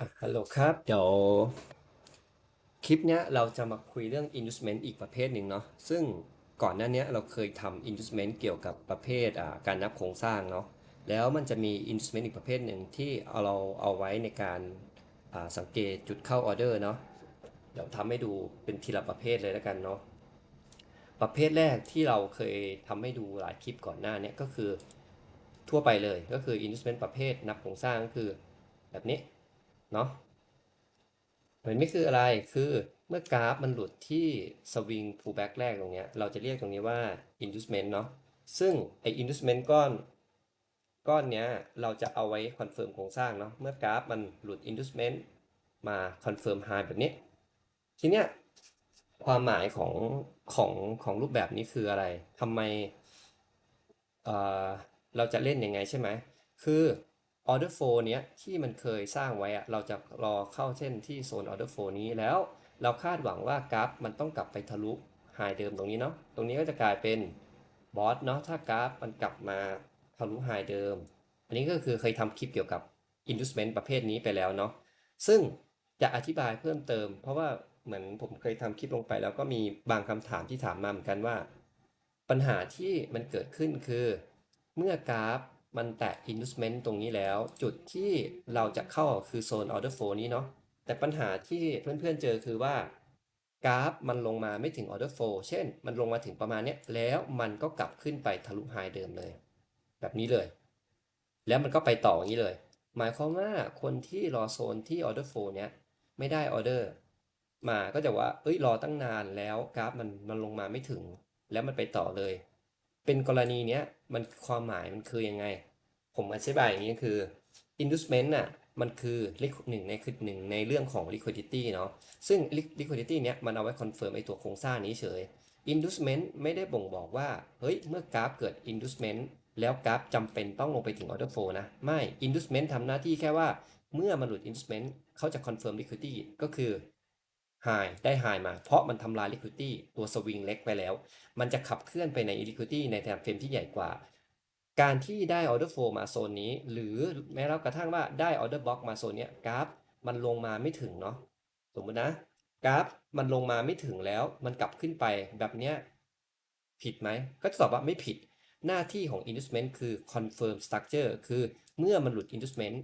อะฮัลโหลครับ เดี๋ยว คลิปเนี้ยเราจะมาคุยเรื่อง inducement อีกประเภทหนึ่งเนาะซึ่งก่อนหน้าเนี้ยเราเคยทำ inducement เกี่ยวกับประเภทอ่าการนับโครงสร้างเนาะแล้วมันจะมี inducement อีกประเภทหนึ่งที่เอาเราเอาไว้ในการอ่าสังเกตจุดเข้าออเดอร์เนาะเดี๋ยวทำให้ดูเป็นทีละประเภทเลยแล้วกันเนาะประเภทแรกที่เราเคยทำให้ดูหลายคลิปก่อนหน้าเนี้ยก็คือทั่วไปเลยก็คือ inducement ประเภทนับโครงสร้างก็คือแบบนี้ เนาะเหมือนไม่คืออะไรคือเมื่อกราฟมันหลุดที่สวิง pullback แรกตรงเนี้ยเราจะเรียกตรงนี้ว่า inducement เนาะซึ่งไอ inducement ก้อนก้อนเนี้ยเราจะเอาไว้คอนเฟิร์มโครงสร้างเนาะเมื่อกราฟมันหลุด inducement มาคอนเฟิร์ม high แบบนี้ ทีเนี้ยความหมายของของของรูปแบบนี้คืออะไรทำไมเอ่อเราจะเล่นยังไงใช่ไหมคือ order flow เนี้ยที่มันเคยสร้างไว้อะเราจะรอเข้าเส้นที่โซน order flow นี้แล้ว เราคาดหวังว่ากราฟมันต้องกลับไปทะลุ high เดิมตรงนี้เนาะตรงนี้ก็จะกลายเป็นบอสเนาะถ้ากราฟมันกลับมาทะลุ high เดิม อันนี้ก็คือเคยทำคลิปเกี่ยวกับ inducement ประเภทนี้ไปแล้วเนาะซึ่งจะอธิบายเพิ่มเติม เพราะว่าเหมือนผมเคยทำคลิปลงไป แล้วก็มีบางคำถามที่ถามมาเหมือนกันว่า ปัญหาที่มันเกิดขึ้นคือ เมื่อกราฟ มันแตะ inducement ตรงนี้แล้ว จุดที่เราจะเข้าคือโซน order flow นี้เนาะแต่ปัญหาที่เพื่อนๆเจอคือว่ากราฟมันลงมาไม่ถึง order flow เช่น มันลงมาถึงประมาณนี้แล้วมันก็กลับขึ้นไปทะลุ high เดิมเลย แบบนี้เลย แล้วมันก็ไปต่ออย่างนี้เลย หมายความว่าคนที่รอโซนที่ order flow เนี้ยไม่ได้ออเดอร์มาก็จะว่าเอ้ยรอตั้งนานแล้วกราฟมันมันลงมาไม่ถึง แล้วมันไปต่อเลย เป็นกรณีเนี้ยมันความหมายมันคือยังไง ผมอธิบายอย่างนี้คือ inducement น่ะมันคือหนึ่งในคือหนึ่งในเรื่องของ liquidity เนาะซึ่ง liquidity เนี้ยมันเอาไว้คอนเฟิร์มไอตัวโครงสร้างนี้เฉย inducement ไม่ได้บ่งบอกว่า เฮ้ย เมื่อกราฟเกิด inducement แล้วกราฟจำเป็นต้องลงไปถึง order flow นะ ไม่ inducement ทำหน้าที่แค่ว่า เมื่อมันหลุด inducement เขาจะ confirm liquidity ก็คือ high ได้ high มา เพราะมันทำลาย liquidity ตัวสวิงเล็กไปแล้ว มันจะขับเคลื่อนไปใน liquidity ใน time frame ที่ใหญ่กว่า การที่ได้ order flow มาโซนนี้ หรือแม้กระทั่งว่าได้ order block มาโซนเนี้ยกราฟมันลงมาไม่ถึงเนาะสมมตินะกราฟมันลงมาไม่ถึงแล้ว มันกลับขึ้นไปแบบเนี้ยผิดไหม ก็จะตอบว่าไม่ผิดหน้าที่ของ inducement คือ confirm structure คือเมื่อมันหลุด inducement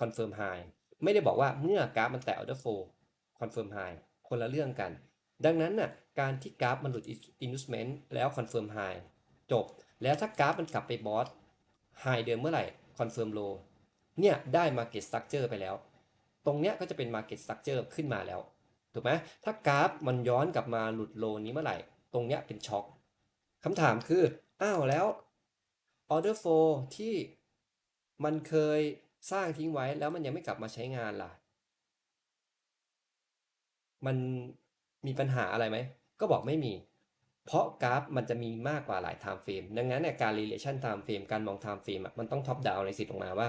confirm high ไม่ได้บอกว่าเมื่อกราฟมันแตะ order flow confirm high คนละเรื่องกัน ดังนั้นน่ะการที่กราฟมันหลุด inducement แล้ว confirm high จบ แล้วถ้ากราฟมันกลับไปบอส high เดิมเมื่อไหร่ confirm low เนี่ยได้ market structure ไปแล้ว ตรงเนี้ยก็จะเป็น market structure ขึ้นมาแล้ว ถูกไหมถ้ากราฟมันย้อนกลับมาหลุดโลนี้เมื่อไหร่ ตรงเนี้ยเป็นช็อคคำถามคือ อ้าวแล้ว order flow ที่มันเคยสร้างทิ้งไว้แล้วมันยังไม่กลับมาใช้งานล่ะ มันมีปัญหาอะไรไหม ก็บอกไม่มี เพราะกราฟมันจะมีมากกว่าหลาย time frame ดังนั้นเนี่ยการ relation time frame การมอง time frame มันต้อง top down ในสิทธิ์ออกมาว่า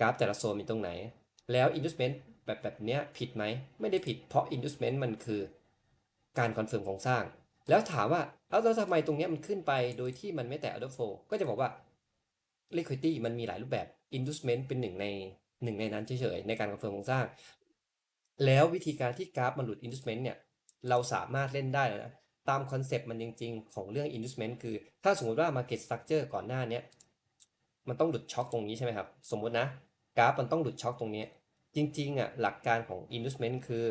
กราฟแต่ละโซนมีตรงไหน แล้ว inducement แบบแบบเนี้ยผิดไหม ไม่ได้ผิดเพราะ inducement มันคือการคอนเฟิร์มโครงสร้าง แล้วถามว่าแล้วแล้วทำไมตรงเนี้ยมันขึ้นไปโดยที่มันไม่แตะ order flow ก็จะบอกว่า liquidity มันมีหลายรูปแบบ inducement เป็นหนึ่งในหนึ่งในนั้นเฉยๆในการคอนเฟิร์มโครงสร้าง แล้ววิธีการที่กราฟมันหลุด inducement เนี่ย เราสามารถเล่นได้แล้วนะ ตามคอนเซปต์มันจริง ๆ ของเรื่อง inducement คือ ถ้าสมมติว่า market structure ก่อนหน้าเนี้ยมันต้องหลุดช็อคตรงนี้ใช่ไหมครับ สมมตินะ กราฟมันต้องหลุดช็อคตรงนี้ จริงๆอะหลักการของ inducement คือ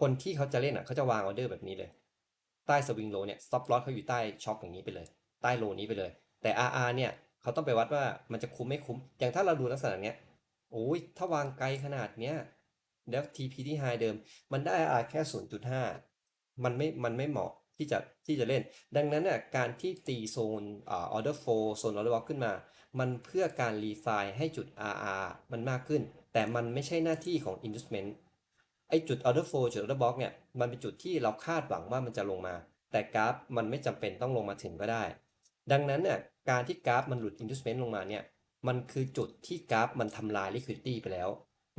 คนที่เขาจะเล่นอะเขาจะวางออเดอร์แบบนี้เลย ใต้สวิงโลเนี่ย stop loss เขาอยู่ใต้ช็อคอย่างนี้ไปเลย ใต้โลนี้ไปเลย แต่ RR เนี่ยเขาต้องไปวัดว่ามันจะคุ้มไม่คุ้ม อย่างถ้าเราดูลักษณะเนี้ย โอ้ยถ้าวางไกลขนาดเนี้ยแล้ว TP ที่ high เดิม มันได้ R แค่ 0.5 มันไม่ มันไม่เหมาะที่จะที่จะเล่น ดังนั้นน่ะการที่ตีโซนอ่า order flow โซน order block ขึ้นมา มันเพื่อการ refine ให้จุด RR มันมากขึ้น แต่มันไม่ใช่หน้าที่ของ inducement ไอจุด order flow จุด order block เนี่ย มันเป็นจุดที่เราคาดหวังว่ามันจะลงมา แต่กราฟมันไม่จำเป็นต้องลงมาถึงก็ได้ ดังนั้นเนี่ยการที่กราฟมันหลุด inducement ลงมาเนี่ย มันคือจุดที่กราฟมันทำลาย liquidity ไปแล้ว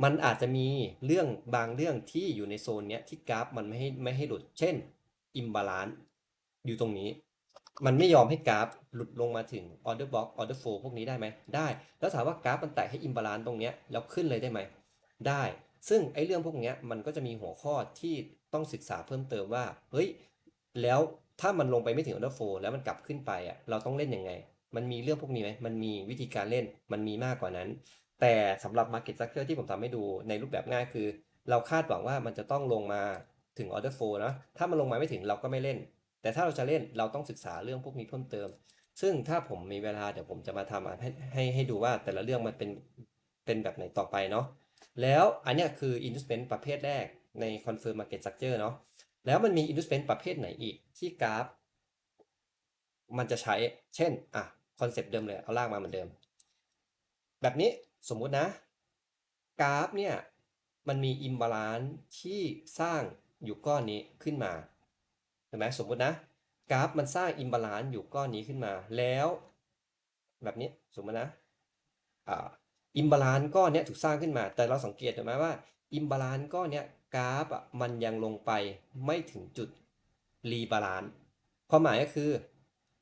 มันอาจจะมีเรื่องบางเรื่องที่อยู่ในโซนเนี้ยที่กราฟมันไม่ให้ไม่ให้หลุด เช่น imbalance อยู่ตรงนี้ มันไม่ยอมให้กราฟหลุดลงมาถึง order block order flow พวกนี้ได้ไหมได้ แล้วถามว่ากราฟมันแตะให้ imbalance ตรงเนี้ยแล้วขึ้นเลยได้ไหมได้ ซึ่งไอ้เรื่องพวกเนี้ยมันก็จะมีหัวข้อที่ต้องศึกษาเพิ่มเติมว่า เฮ้ย แล้วถ้ามันลงไปไม่ถึง order flow แล้วมันกลับขึ้นไปอะ เราต้องเล่นยังไง มันมีเรื่องพวกนี้ไหมมันมีวิธีการเล่นมันมีมากกว่านั้น แต่สำหรับ market structure ที่ผมทำให้ดูในรูปแบบง่ายคือ เราคาดหวังว่ามันจะต้องลงมาถึง order flow นะ ถ้ามันลงมาไม่ถึงเราก็ไม่เล่น แต่ถ้าเราจะเล่นเราต้องศึกษาเรื่องพวกนี้เพิ่มเติม ซึ่งถ้าผมมีเวลาเดี๋ยวผมจะมาทำให้ให้ให้ดูว่าแต่ละเรื่องมันเป็นเป็นแบบไหนต่อไปเนาะ แล้วอันเนี้ยคือ investment ประเภทแรกใน confirm market structure เนาะ แล้วมันมี investment ประเภทไหนอีกที่กราฟ มันจะใช้ เช่น อะ คอนเซปต์เดิมเลย เอาลากมาเหมือนเดิม แบบนี้สมมุตินะ กราฟเนี่ย มันมี imbalance ที่สร้างอยู่ก้อนนี้ขึ้นมาเห็นไหมสมมุตินะ กราฟมันสร้าง imbalance อยู่ก้อนนี้ขึ้นมา แล้ว แบบนี้สมมตินะอิมบาลานซ์ก้อนนี้ถูกสร้างขึ้นมา แต่เราสังเกตเห็นไหมว่าอิมบาลานซ์ก้อนนี้กราฟอะมันยังลงไปไม่ถึงจุดรีบาลานซ์ความหมายก็คือ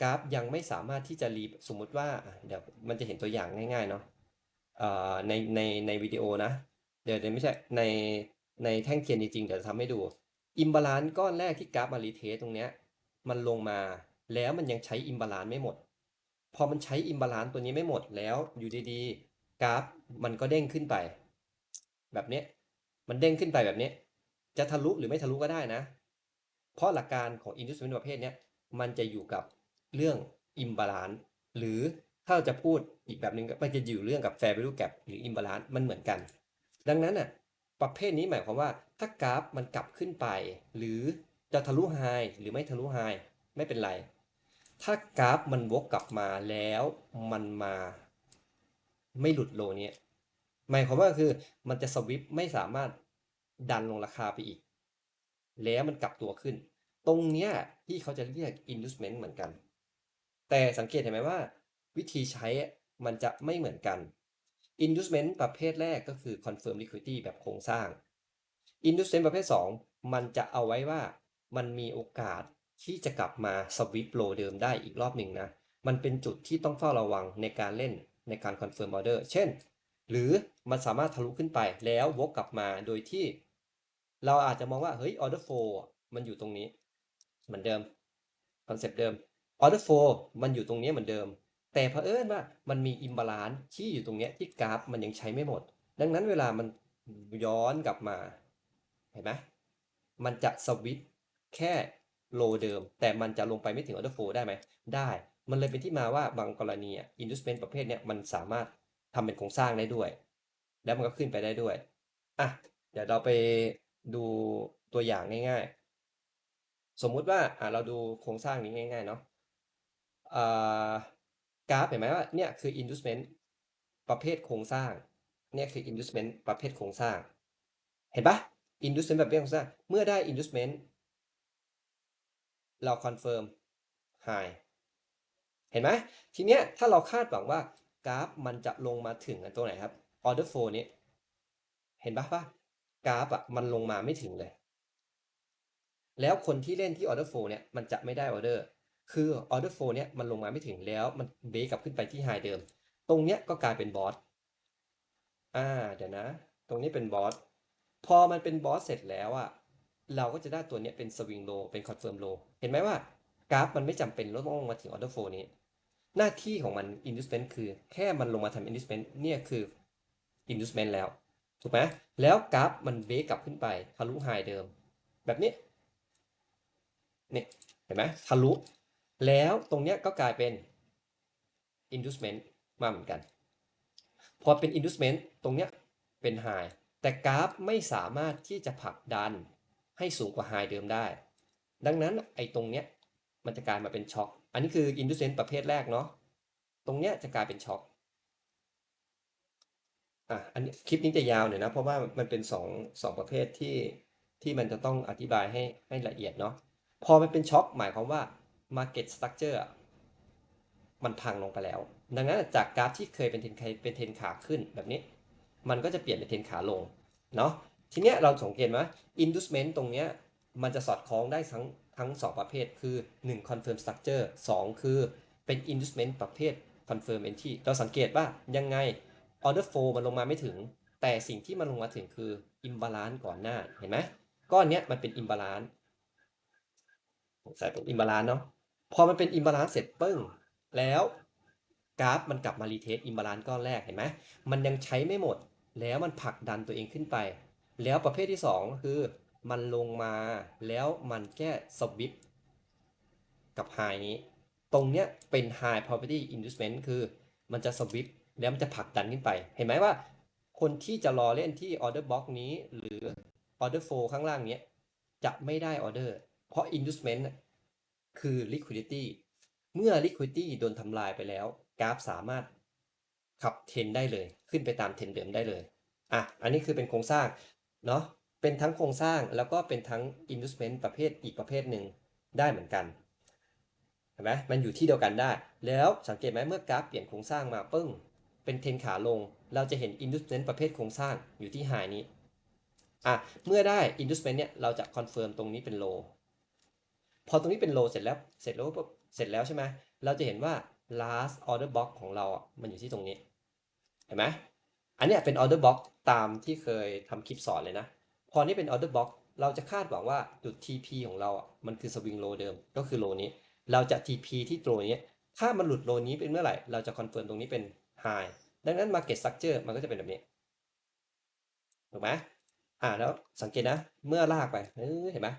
กราฟยังไม่สามารถที่จะรีสมมุติว่าเดี๋ยวมันจะเห็นตัวอย่างง่ายๆเนาะในในในวิดีโอนะ เดี๋ยวไม่ใช่ในในแท่งเทียนจริงๆเดี๋ยวจะทำให้ดูอิมบาลานซ์ก้อนแรกที่กราฟมารีเทสตรงเนี้ยมันลงมาแล้วมันยังใช้อิมบาลานซ์ไม่หมด พอมันใช้อิมบาลานซ์ตัวนี้ไม่หมดแล้วอยู่ดีๆกราฟมันก็เด้งขึ้นไป แบบนี้มันเด้งขึ้นไปแบบนี้จะทะลุหรือไม่ทะลุก็ได้นะ เพราะหลักการของ investment ประเภทเนี้ยมันจะอยู่กับ เรื่อง imbalance หรือถ้าเราจะพูดอีกแบบหนึ่งมันจะอยู่เรื่องกับ fair value gap หรือ imbalance มันเหมือนกัน ดังนั้นน่ะประเภทนี้หมายความว่าถ้ากราฟมันกลับขึ้นไป หรือจะทะลุ high หรือไม่ทะลุ high ไม่เป็นไร ถ้ากราฟมันวกกลับมาแล้วมันมา ไม่หลุดโลนี้หมายความว่าคือมันจะสวิปไม่สามารถดันลงราคาไปอีก แล้วมันกลับตัวขึ้น ตรงเนี้ยที่เขาจะเรียก inducement เหมือนกัน แต่สังเกตเห็นไหมว่า วิธีใช้มันจะไม่เหมือนกัน inducement ประเภทแรกก็คือ confirm liquidity แบบโครงสร้าง inducement ประเภท 2 มันจะเอาไว้ว่ามันมีโอกาสที่จะกลับมาสวิปโลเดิมได้อีกรอบหนึ่งนะ มันเป็นจุดที่ต้องเฝ้าระวังในการเล่นในการ confirm order เช่น หรือมันสามารถทะลุขึ้นไปแล้ววกกลับมาโดยที่ เราอาจจะมองว่า เฮ้ย order flow มันอยู่ตรงนี้ เหมือนเดิม คอนเซปต์เดิม order flow มันอยู่ตรงนี้เหมือนเดิม แต่เผอิญว่ามันมี imbalance ที่อยู่ตรงนี้ที่กราฟมันยังใช้ไม่หมด ดังนั้นเวลามันย้อนกลับมา เห็นไหมมันจะสวิตแค่โลเดิม แต่มันจะลงไปไม่ถึง order flow ได้ไหมได้ มันเลยเป็นที่มาว่าบางกรณีอะ inducement ประเภทเนี้ยมันสามารถทำเป็นโครงสร้างได้ด้วย แล้วมันก็ขึ้นไปได้ด้วยอะเดี๋ยวเราไปดูตัวอย่างง่าย ๆ สมมุติว่าอะเราดูโครงสร้างนี้ง่าย ๆ เนาะ กราฟเห็นไหมว่าเนี่ยคือ inducement ประเภทโครงสร้าง เนี่ยคือ inducement ประเภทโครงสร้าง เห็นปะ inducement ประเภทโครงสร้าง เมื่อได้ inducement เรา confirm high เห็นไหมทีเนี้ยถ้าเราคาดหวังว่ากราฟมันจะลงมาถึงตัวไหนครับ order flow นี้ เห็นปะปะกราฟอะมันลงมาไม่ถึงเลย แล้วคนที่เล่นที่ order flow เนี่ยมันจะไม่ได้ order คือ order flow เนี่ยมันลงมาไม่ถึงแล้วมันเบรกกลับขึ้นไปที่ high เดิม ตรงเนี้ยก็กลายเป็นบอสอ่าเดี๋ยวนะ ตรงนี้เป็นบอสพอมันเป็นบอสเสร็จแล้วอะเราก็จะได้ตัวเนี้ยเป็นสวิงโลเป็นคอนเฟิร์มโลเห็นไหมว่ากราฟมันไม่จำเป็นต้องลงมาถึง order flow นี้ หน้าที่ของมัน inducement คือแค่มันลงมาทำ inducement เนี่ยคือ inducement แล้ว ถูกไหมแล้วกราฟมันเบรกกลับขึ้นไปทะลุไฮเดิม แบบนี้นี่เห็นไหมทะลุ แล้วตรงเนี้ยก็กลายเป็น inducement มาเหมือนกัน พอเป็น inducement ตรงเนี้ยเป็น high แต่กราฟไม่สามารถที่จะผลักดันให้สูงกว่า high เดิมได้ ดังนั้นไอ้ตรงเนี้ยมันจะกลายมาเป็นช็อค อันนี้คือ inducement ประเภทแรกเนาะ ตรงเนี้ยจะกลายเป็นช็อคอะอันนี้คลิปนี้จะยาวหน่อยนะ เพราะว่ามันเป็นสองสองประเภทที่ที่มันจะต้องอธิบายให้ให้ละเอียดเนาะ พอมันเป็นช็อคหมายความว่า market structure มันพังลงไปแล้ว ดังนั้นจากกราฟที่เคยเป็นเทนเป็นเทนขาขึ้นแบบนี้ มันก็จะเปลี่ยนเป็นเทนขาลงเนาะทีเนี้ยเราสังเกตว่า inducement ตรงเนี้ยมันจะสอดคล้องได้ทั้งทั้ง 2 ประเภทคือ 1 confirm structure 2 คือเป็น inducement ประเภท confirm entry เราสังเกตว่ายังไง order flow มันลงมาไม่ถึง แต่สิ่งที่มันลงมาถึงคือ imbalance ก่อนหน้าเห็นไหมก้อนเนี้ยมันเป็น imbalance ใส่เป็น imbalance เนาะ พอมันเป็น imbalance เสร็จปึ้ง แล้วกราฟมันกลับมารีเทส imbalance ก้อนแรกเห็นไหมมันยังใช้ไม่หมด แล้วมันผลักดันตัวเองขึ้นไป แล้วประเภทที่ 2 คือมันลงมาแล้วมันแค่สวิปกับไฮนี้ ตรงเนี้ยเป็น high probability inducement คือมันจะสวิปแล้วมันจะผลักดันขึ้นไป เห็นไหมว่า คนที่จะรอเล่นที่ order box นี้หรือ order flow ข้างล่างเนี้ยจะไม่ได้ order เพราะ inducement น่ะ คือ liquidity เมื่อ liquidity โดนทำลายไปแล้ว กราฟสามารถขับเทรนได้เลย ขึ้นไปตามเทรนเดิมได้เลยอะอันนี้คือเป็นโครงสร้างเนาะเป็นทั้งโครงสร้างแล้วก็เป็นทั้ง inducement ประเภทอีกประเภทหนึ่งได้เหมือนกันเห็นไหมมันอยู่ที่เดียวกันได้ แล้วสังเกตไหมเมื่อกราฟเปลี่ยนโครงสร้างมาปึ้ง เป็นเทรนขาลง เราจะเห็น inducement ประเภทโครงสร้างอยู่ที่ high นี้อะเมื่อได้ inducement เนี่ยเราจะ confirm ตรงนี้เป็น low พอตรงนี้เป็น low เสร็จแล้ว เสร็จแล้วปุ๊บเสร็จแล้วใช่ไหมเราจะเห็นว่า last order box ของเราอะมันอยู่ที่ตรงนี้ เห็นไหมอันนี้เป็น order box ตามที่เคยทำคลิปสอนเลยนะ พอนี้เป็น order box เราจะคาดหวังว่าจุด TP ของเราอะมันคือ swing low เดิม ก็คือ low นี้ เราจะ TP ที่ตัวนี้ ถ้ามันหลุด low นี้เป็นเมื่อไหร่ เราจะ confirm ตรงนี้เป็น high ดังนั้น market structure มันก็จะเป็นแบบนี้ ถูกไหมอ่าแล้วสังเกตนะ เมื่อลากไปเห็นไหม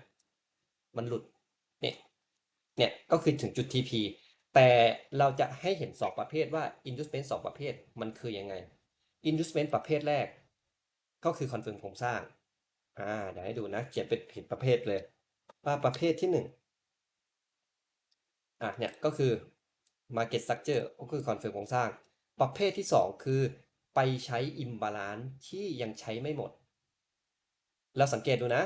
มันหลุด เนี่ยเนี่ยก็คือถึงจุด TP แต่เราจะให้เห็น2ประเภทว่า inducement 2ประเภทมันคือยังไง inducement ประเภทแรก ก็คือ confirm โครงสร้างอ่าเดี๋ยวให้ดูนะ เขียนเป็นผิดประเภทเลย ว่าประเภทที่1อะเนี่ยก็คือ market structure ก็คือ confirm โครงสร้าง ประเภทที่2คือไปใช้ imbalance ที่ยังใช้ไม่หมด เราสังเกตดูนะ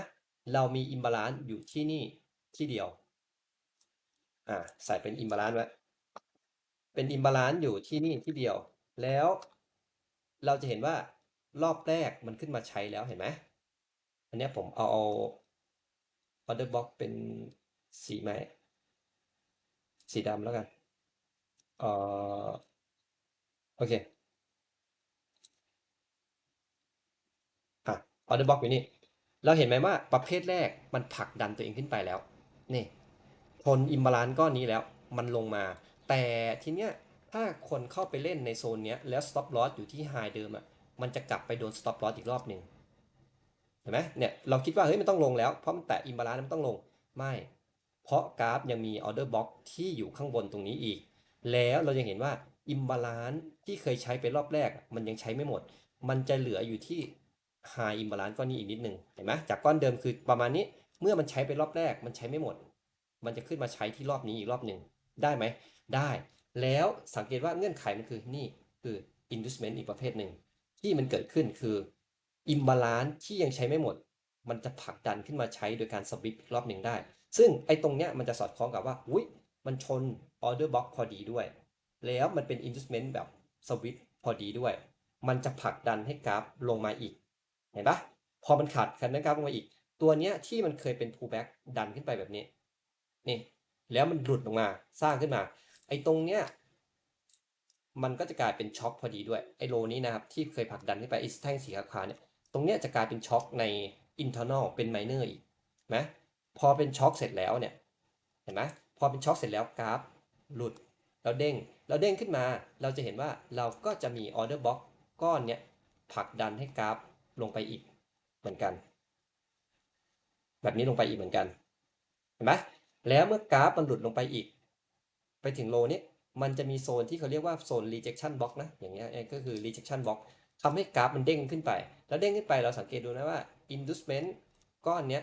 เรามี imbalance อยู่ที่นี่ที่เดียว อ่าใส่เป็น imbalance ไว้ เป็น imbalance อยู่ที่นี่ที่เดียว แล้วเราจะเห็นว่ารอบแรกมันขึ้นมาใช้แล้วเห็นไหม อันนี้ผมเอาเอา order box เป็นสีไหมสีดำแล้วกันเอ่อโอเคอะ order box อกอยู่นี่ เราเห็นไหมว่าประเภทแรกมันผลักดันตัวเองขึ้นไปแล้ว นี่ นอิมบาลานซ์ก้อนนี้แล้วมันลงมา แต่ทีเนี้ยถ้าคนเข้าไปเล่นในโซนเนี้ยแล้ว stop loss อยู่ที่ high เดิมอะมันจะกลับไปโดน stop loss อีกรอบหนึ่งเห็นไหมเนี่ยเราคิดว่าเฮ้ยมันต้องลงแล้วเพราะมันแตะอิมบาลานซ์มันต้องลงไม่ เพราะกราฟยังมี order box ที่อยู่ข้างบนตรงนี้อีก แล้วเรายังเห็นว่าอิมบาลานซ์ที่เคยใช้ไปรอบแรก มันยังใช้ไม่หมด มันจะเหลืออยู่ที่ high imbalance ก้อนนี้อีกนิดหนึ่งเห็นไหมจากก้อนเดิมคือประมาณนี้เมื่อมันใช้ไปรอบแรกมันใช้ไม่หมด มันจะขึ้นมาใช้ที่รอบนี้อีกรอบหนึ่งได้ไหมได้แล้วสังเกตว่าเงื่อนไขมันคือนี่คือ inducement อีกประเภทหนึ่ง ที่มันเกิดขึ้นคือ imbalance ที่ยังใช้ไม่หมด มันจะผลักดันขึ้นมาใช้โดยการสวิปรอบหนึ่งได้ ซึ่งไอ้ตรงเนี้ยมันจะสอดคล้องกับว่า อุ้ยมันชน order box พอดีด้วย แล้วมันเป็น inducement แบบสวิปพอดีด้วย มันจะผลักดันให้กราฟลงมาอีก เห็นปะพอมันขาดคันนั้นกราฟลงมาอีก ตัวเนี้ยที่มันเคยเป็น pullback ดันขึ้นไปแบบนี้ นี่แล้วมันหลุดลงมาสร้างขึ้นมา ไอ้ตรงเนี้ยมันก็จะกลายเป็นช็อคพอดีด้วยไอ้โลนี้นะครับที่เคยผลักดันขึ้นไปไอ้แท่งสีขาวๆเนี่ยตรงเนี้ยจะกลายเป็นช็อคใน internal เป็น minor อีกนะพอเป็นช็อคเสร็จแล้วเนี่ยเห็นไหมพอเป็นช็อคเสร็จแล้วกราฟหลุดแล้วเด้งแล้วเด้งขึ้นมา เราจะเห็นว่าเราก็จะมี order box ก้อนเนี้ยผลักดันให้กราฟลงไปอีกเหมือนกัน แบบนี้ลงไปอีกเหมือนกันเห็นไหม แล้วเมื่อกราฟมันหลุดลงไปอีก ไปถึงโลนี้มันจะมีโซนที่เขาเรียกว่าโซน rejection box นะ อย่างเงี้ยก็คือ rejection box ทำให้กราฟมันเด้งขึ้นไป แล้วเด้งขึ้นไปเราสังเกตดูนะว่า inducement ก้อนเนี้ย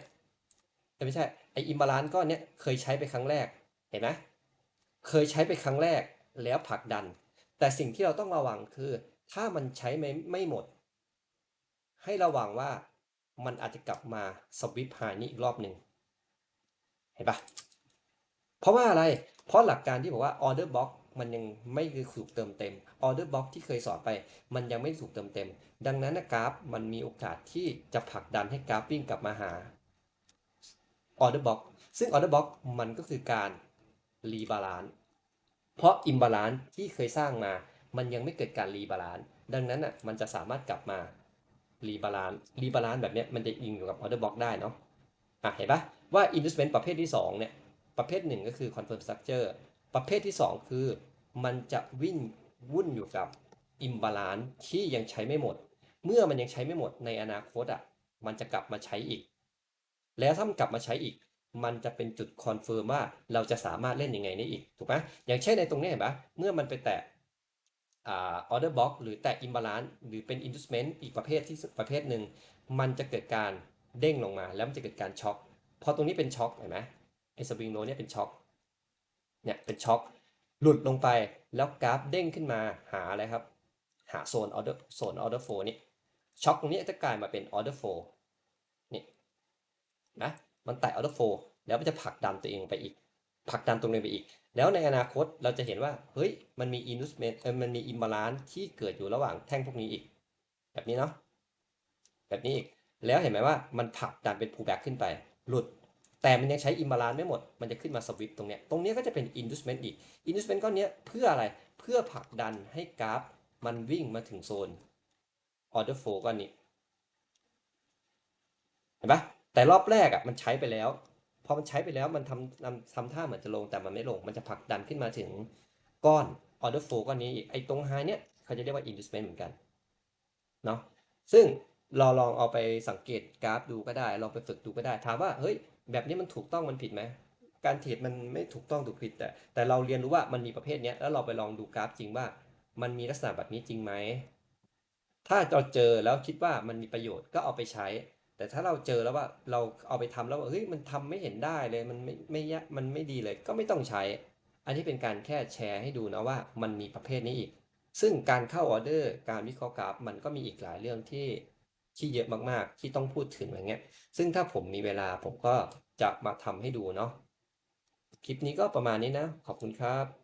ไม่ใช่ไอ้ imbalance ก้อนเนี้ยเคยใช้ไปครั้งแรก เห็นไหมเคยใช้ไปครั้งแรกแล้วผลักดัน แต่สิ่งที่เราต้องระวังคือ ถ้ามันใช้ไม่ไม่หมด ให้ระวังว่ามันอาจจะกลับมาสวิปไฮนี้อีกรอบหนึ่งเห็นปะ เพราะว่าอะไร เพราะหลักการที่บอกว่า order box มันยังไม่คือถูกเติมเต็ม order box ที่เคยสอนไป มันยังไม่ถูกเติมเต็ม ดังนั้นนะกราฟมันมีโอกาสที่จะผลักดันให้กราฟวิ่งกลับมาหา order box ซึ่ง order block มันก็คือการ rebalance เพราะ imbalance ที่เคยสร้างมา มันยังไม่เกิดการ rebalance ดังนั้นอะมันจะสามารถกลับมา rebalance rebalance แบบเนี้ยมันจะอิงอยู่กับ order block ได้เนาะอะเห็นปะว่า inducement ประเภทที่2เนี่ย ประเภทหนึ่งก็คือ confirm structure ประเภทที่ 2 คือ มันจะวิ่งวุ่นอยู่กับ imbalance ที่ยังใช้ไม่หมด เมื่อมันยังใช้ไม่หมดในอนาคตอะมันจะกลับมาใช้อีก แล้วถ้ามันกลับมาใช้อีก มันจะเป็นจุดคอนเฟิร์มว่าเราจะสามารถเล่นยังไงได้อีกถูกไหมอย่างเช่นในตรงนี้เห็นปะเมื่อมันไปแตะอ่า order block หรือแตะ imbalance หรือเป็น inducement อีกประเภทที่ประเภทหนึ่งมันจะเกิดการเด้งลงมา แล้วมันจะเกิดการช็อคพอตรงนี้เป็นช็อคเห็นไหม ไอ้สปริงโนเนี่ยเป็นช็อคเนี่ยเป็นช็อคหลุดลงไปแล้วกราฟเด้งขึ้นมาหาอะไรครับ หาโซน order โซน order flow นี่ช็อคตรงนี้จะกลายมาเป็น order flow นี่นะมันแตะ order flow แล้วมันจะผลักดันตัวเองไปอีกผลักดันตรงนี้ไปอีก แล้วในอนาคตเราจะเห็นว่าเฮ้ยมันมี inducement เออมันมี imbalance ที่เกิดอยู่ระหว่างแท่งพวกนี้อีก แบบนี้เนาะแบบนี้อีกแล้วเห็นไหมว่ามันผลักดันเป็น pullback ขึ้นไป หลุด แต่มันยังใช้ imbalance ไม่หมด มันจะขึ้นมา swip ตรงเนี้ย ตรงเนี้ยก็จะเป็น inducement อีก inducement ก้อนเนี้ยเพื่ออะไร เพื่อผลักดันให้กราฟมันวิ่งมาถึงโซน order flow ก้อนนี้ เห็นปะแต่รอบแรกอะมันใช้ไปแล้ว พอมันใช้ไปแล้วมันทำทำทำท่าเหมือนจะลงแต่มันไม่ลง มันจะผลักดันขึ้นมาถึงก้อน order flow ก้อนนี้อีก ไอ้ตรง high เนี่ยเขาจะเรียกว่า inducement เหมือนกัน เนาะซึ่งเราลองเอาไปสังเกตกราฟดูก็ได้ ลองไปฝึกดูก็ได้ ถามว่า เฮ้ย แบบนี้มันถูกต้องมันผิดไหมการเทรดมันไม่ถูกต้องถูกผิดแต่แต่เราเรียนรู้ว่ามันมีประเภทนี้แล้วเราไปลองดูกราฟจริงว่า มันมีลักษณะแบบนี้จริงไหมถ้าเราเจอแล้วคิดว่ามันมีประโยชน์ก็เอาไปใช้ แต่ถ้าเราเจอแล้วว่าเราเอาไปทำแล้วว่าเฮ้ยมันทำไม่เห็นได้เลยมันไม่ไม่ยะมันไม่ดีเลยก็ไม่ต้องใช้ อันนี้เป็นการแค่แชร์ให้ดูนะว่ามันมีประเภทนี้อีก ซึ่งการเข้าออเดอร์ การวิเคราะห์กราฟมันก็มีอีกหลายเรื่องที่ที่เยอะมากๆ ที่ต้องพูดถึงอย่างเงี้ยซึ่งถ้าผมมีเวลาผมก็ จะมาทำให้ดูเนาะคลิปนี้ก็ประมาณนี้นะ ขอบคุณครับ